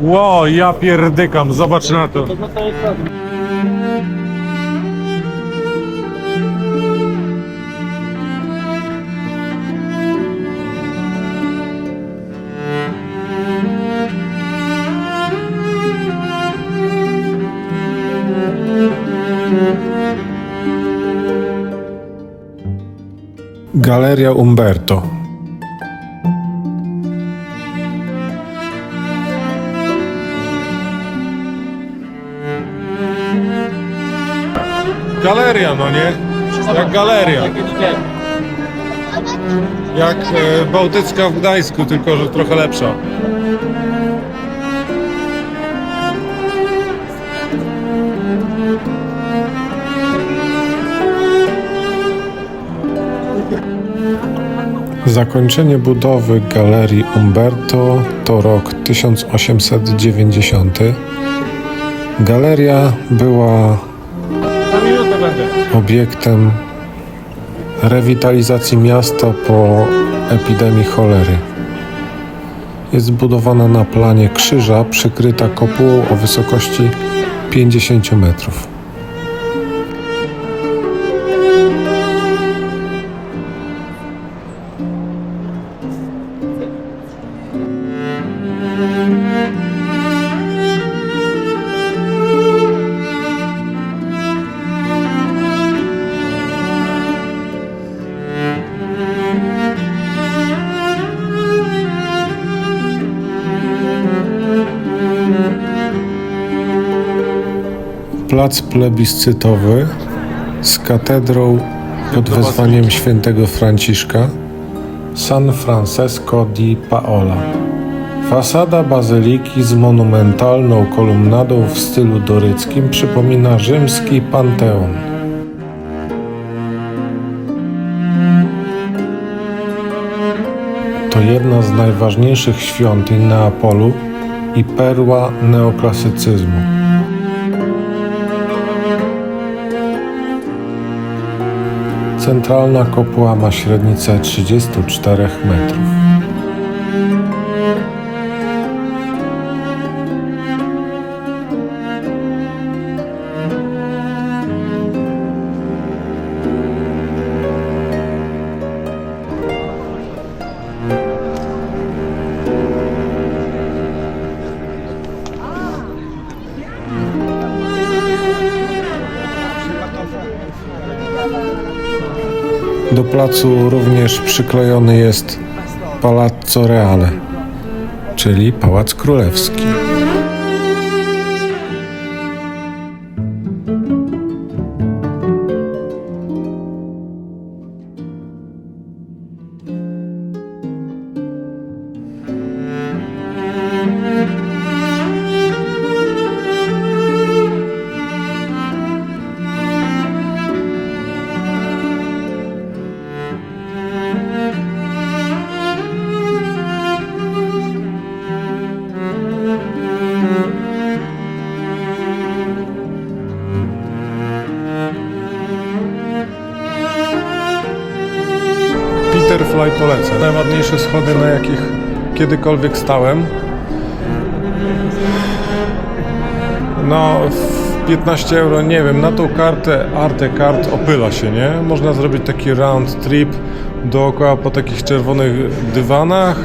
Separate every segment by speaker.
Speaker 1: Ło, ja pierdykam, zobacz na to.
Speaker 2: Galeria Umberto.
Speaker 1: Galeria, no nie? Jak galeria. Jak e, Bałtycka w Gdańsku, tylko że trochę lepsza.
Speaker 2: Zakończenie budowy Galerii Umberto to rok 1890. Galeria była obiektem rewitalizacji miasta po epidemii cholery. Jest zbudowana na planie krzyża, przykryta kopułą o wysokości 50 metrów. Plac plebiscytowy z katedrą pod wezwaniem świętego Franciszka San Francesco di Paola. Fasada bazyliki z monumentalną kolumnadą w stylu doryckim przypomina rzymski panteon. To jedna z najważniejszych świątyń Neapolu i perła neoklasycyzmu. Centralna kopuła ma średnicę 34 metrów. Do placu również przyklejony jest Palazzo Reale, czyli Pałac Królewski.
Speaker 1: Najładniejsze schody, na jakich kiedykolwiek stałem. No, w 15 euro, nie wiem, na tą kartę Arte Card opyla się, nie? Można zrobić taki round trip dookoła po takich czerwonych dywanach.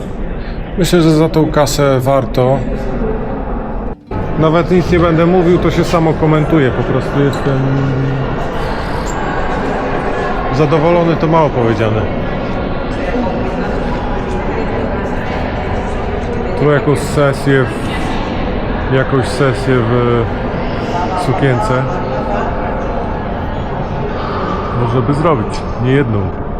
Speaker 1: Myślę, że za tą kasę warto. Nawet nic nie będę mówił, to się samo komentuje, po prostu jestem zadowolony, to mało powiedziane. Tu jakąś sesję, w, jakąś sesję w sukience. Może by zrobić, nie jedną.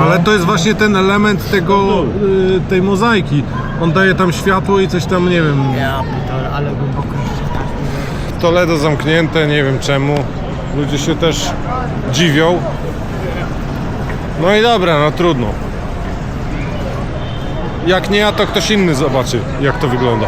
Speaker 1: Ale to jest właśnie ten element tego, y, tej mozaiki. On daje tam światło i coś tam, nie wiem,
Speaker 3: Ja pitole, ale głęboko jeszcze tak.
Speaker 1: Toledo zamknięte, nie wiem czemu. Ludzie się też dziwią. No i dobra, no trudno. Jak nie ja, to ktoś inny zobaczy, jak to wygląda.